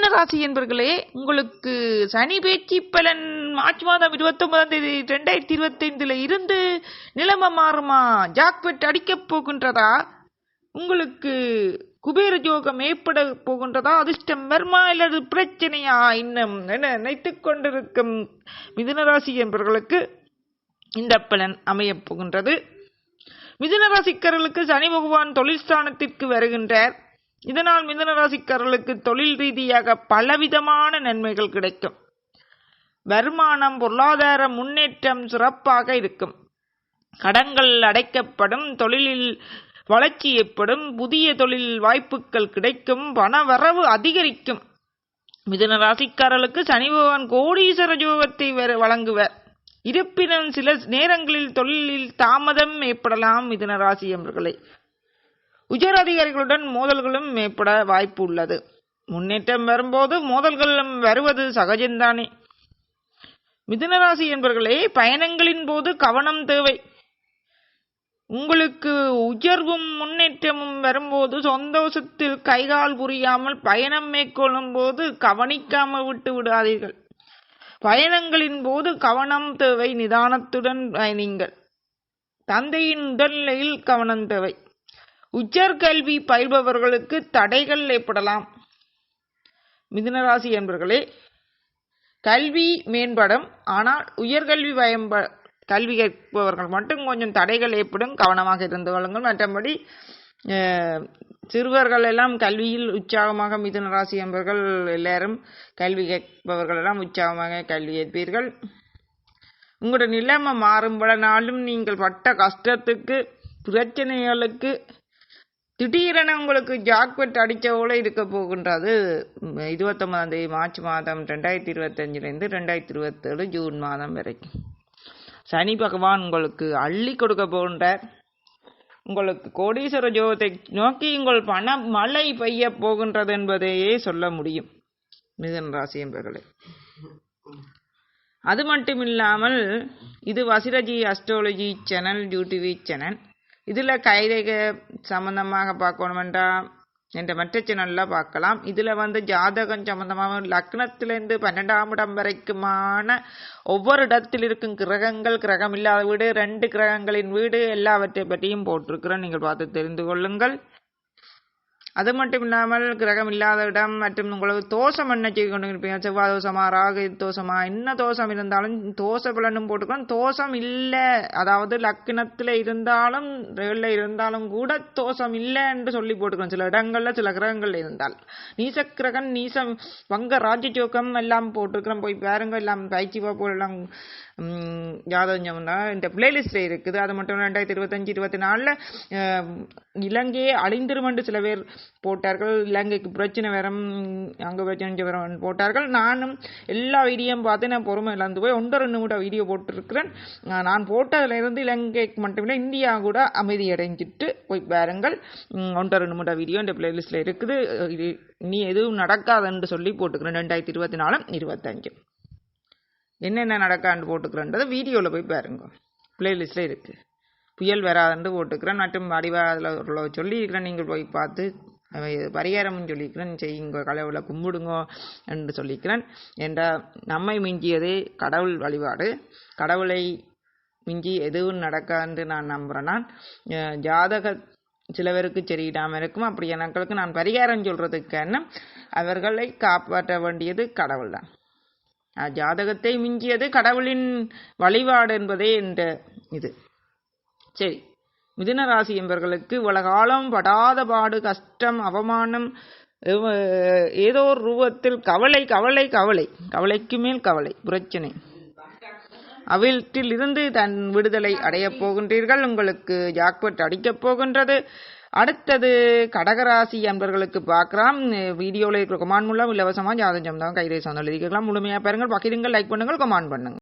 ராசி என்பர்களே உங்களுக்கு சனி பேச்சு பலன் மார்ச் மாதம் இருபத்தி ஒன்பதாம் தேதி ரெண்டாயிரத்தி இருபத்தி ஐந்துல இருந்து நிலைமை மாறுமா? ஜாக்பெட் அடிக்கப் போகின்றதா? உங்களுக்கு குபேர ஜோகம் ஏற்பட போகின்றதா? அதிர்ஷ்டம் வருமா? அல்லது பிரச்சனையா? இன்னும் என நினைத்து கொண்டிருக்கும் மிதுனராசி என்பவர்களுக்கு இந்த பலன் அமையப் போகின்றது. மிதுனராசிக்கர்களுக்கு சனி பகவான் தொழில் ஸ்தானத்திற்கு வருகின்றார். இதனால் மிதனராசிக்காரர்களுக்கு தொழில் ரீதியாக பலவிதமான நன்மைகள் கிடைக்கும். வருமானம் பொருளாதார முன்னேற்றம் சிறப்பாக இருக்கும். கடன்கள் அடைக்கப்படும் தொழிலில் வளர்ச்சி ஏற்படும் புதிய தொழில் வாய்ப்புகள் கிடைக்கும் பணவரவு அதிகரிக்கும். மிதன ராசிக்காரர்களுக்கு சனி பகவான் கோடீஸ்வர யோகத்தை வழங்குவர். இருப்பினும் சில நேரங்களில் தொழிலில் தாமதம் ஏற்படலாம் மிதன ராசி என்பர்களை உயர் அதிகாரிகளுடன் மோதல்களும் ஏற்பட வாய்ப்பு உள்ளது. முன்னேற்றம் வரும்போது மோதல்களும் வருவது சகஜம்தானே. மிதுனராசி என்பர்களே பயணங்களின் போது கவனம் தேவை. உங்களுக்கு உயர்வும் முன்னேற்றமும் வரும்போது சந்தோஷத்தில் கைகால் புரியாமல் பயணம் மேற்கொள்ளும் போது கவனிக்காமல் விட்டு விடாதீர்கள். பயணங்களின் போது கவனம் தேவை நிதானத்துடன் பயணிங்கள். தந்தையின் உடல்நிலையில் கவனம் தேவை. உச்சர்கல்வி பயில்பவர்களுக்கு தடைகள் ஏற்படலாம். மிதுனராசி என்பர்களே கல்வி மேம்படும் ஆனால் உயர்கல்வி பயன்ப கல்வி கேட்பவர்கள் மட்டும் கொஞ்சம் தடைகள் ஏற்படும் கவனமாக இருந்து கொள்ளுங்கள். மற்றபடி சிறுவர்கள் எல்லாம் கல்வியில் உற்சாகமாக மிதுன ராசி என்பவர்கள் எல்லாரும் கல்வி கேட்பவர்கள் எல்லாம் உற்சாகமாக கல்வி கேட்பீர்கள் உங்களோட நிலைமை மாறும்பட நாளும் நீங்கள் பட்ட கஷ்டத்துக்கு பிரச்சனைகளுக்கு திடீரென உங்களுக்கு ஜாக்பெட் அடித்த போல இருக்க போகின்றது. இருபத்தொம்பதாம் தேதி மார்ச் மாதம் ரெண்டாயிரத்தி இருபத்தஞ்சிலேருந்து ரெண்டாயிரத்தி இருபத்தேழு ஜூன் மாதம் வரைக்கும் சனி பகவான் உங்களுக்கு அள்ளி கொடுக்க போகின்றார். உங்களுக்கு கோடீஸ்வர ஜோகத்தை நோக்கி உங்கள் பண மழை பெய்ய போகின்றது என்பதையே சொல்ல முடியும். மிதன் ராசி என்பர்களே அது மட்டும் இல்லாமல் இது வசிரஜி அஸ்ட்ராலஜி சேனல் யூடிவி சேனல். இதில் கைரேக சம்மந்தமாக பார்க்கணுமெண்டா என்ற மற்ற சேனலில் பார்க்கலாம். இதில் வந்து ஜாதகம் சம்மந்தமாக லக்னத்திலேருந்து பன்னெண்டாம் இடம் வரைக்குமான ஒவ்வொரு இடத்தில் இருக்கும் கிரகங்கள் கிரகம் இல்லாத வீடு ரெண்டு கிரகங்களின் வீடு எல்லாவற்றை பற்றியும் போட்டிருக்கிறோம் நீங்கள் பார்த்து தெரிந்து கொள்ளுங்கள். அது மட்டும் இல்லாமல் கிரகம் இல்லாத இடம் மற்றும் உங்களுக்கு தோசம் என்ன செய்து கொண்டு இருப்பீங்க செவ்வாய் தோசமா ராகு தோசமா என்ன தோசம் இருந்தாலும் தோசை பலனும் போட்டுக்கணும். தோசம் இல்லை. அதாவது லக்கினத்தில் இருந்தாலும் ரேழில் இருந்தாலும் கூட தோஷம் இல்லை என்று சொல்லி போட்டுக்கணும். சில இடங்களில் சில கிரகங்கள் இருந்தால். நீச கிரகம் நீசம் வங்க ராஜ்யஜோகம் எல்லாம் போட்டிருக்கிறோம். போய் பாருங்க எல்லாம் பயிற்சி பாப்போம் எல்லாம் ஜாதகம் இந்த பிளேலிஸ்ட் இருக்குது. அது மட்டும் ரெண்டாயிரத்தி இருபத்தஞ்சு இருபத்தி நாலில் இலங்கையே அழிந்திருமண்டு என்று சில பேர் போட்டார்கள். இலங்கைக்கு பிரச்சனை வரும் அங்கே பிரச்சனை வரும் போட்டார்கள். நானும் எல்லா வீடியோவும் பார்த்து நான் பொறுமை இழந்து போய் ஒன்றரை மூட்டை வீடியோ போட்டிருக்கிறேன். நான் போட்டதுலேருந்து இலங்கைக்கு மட்டுமில்லை இந்தியா கூட அமைதி அடைஞ்சிட்டு போய் பாருங்கள். ஒன்றரை மூட்டை வீடியோ இந்த பிளேலிஸ்ட்டில் இருக்குது. நீ எதுவும் நடக்காதுன்னு சொல்லி போட்டுக்கிறேன். ரெண்டாயிரத்தி இருபத்தி நாலு இருபத்தஞ்சு. என்னென்ன நடக்கான்னு போட்டுக்கிறேன்றதை வீடியோவில் போய் பாருங்க. பிளேலிஸ்ட்டில் இருக்குது புயல் வராதுன்னு போட்டுக்கிறேன். மற்றும் வடிவா அதில் சொல்லியிருக்கிறேன். நீங்கள் போய் பார்த்து பரிகாரம்னு சொல்லிக்கிறேன். செய்யுங்க கடவுளை கும்பிடுங்கோ என்று சொல்லிக்கிறேன். என்ற நம்மை மிஞ்சியதே கடவுள் வழிபாடு. கடவுளை மிஞ்சி எதுவும் நடக்காது நான் நம்புகிறேன் நான் ஜாதக சிலவருக்கு சரியிடாமல் இருக்கும். அப்படி எனக்களுக்கு நான் பரிகாரம் சொல்கிறதுக்கான அவர்களை காப்பாற்ற வேண்டியது கடவுள் தான். ஜாதகத்தை மிஞ்சியது கடவுளின் வழிபாடு என்பதே என்ற இது. சரி. மிதுன ராசி என்பவர்களுக்கு இவ்வளகாலம் படாத பாடு கஷ்டம் அவமானம் ஏதோ ஒரு ரூபத்தில் கவலை கவலை கவலை. கவலைக்கு மேல் கவலை பிரச்சனை. அவிழ்த்தில் இருந்து தன் விடுதலை அடையப் போகின்றீர்கள். உங்களுக்கு ஜாக்பட் அடிக்கப் போகின்றது. அடுத்தது கடகராசி அன்பர்களுக்கு பார்க்கலாம். வீடியோவில் இருக்கிற கமாண்ட் மூலம் இலவசமாக ஜாதகம் தான் கைரேசம் எழுதிக்கலாம் முழுமையாக பாருங்கள். பகிருங்கள் லைக் பண்ணுங்கள் கமாண்ட் பண்ணுங்கள்.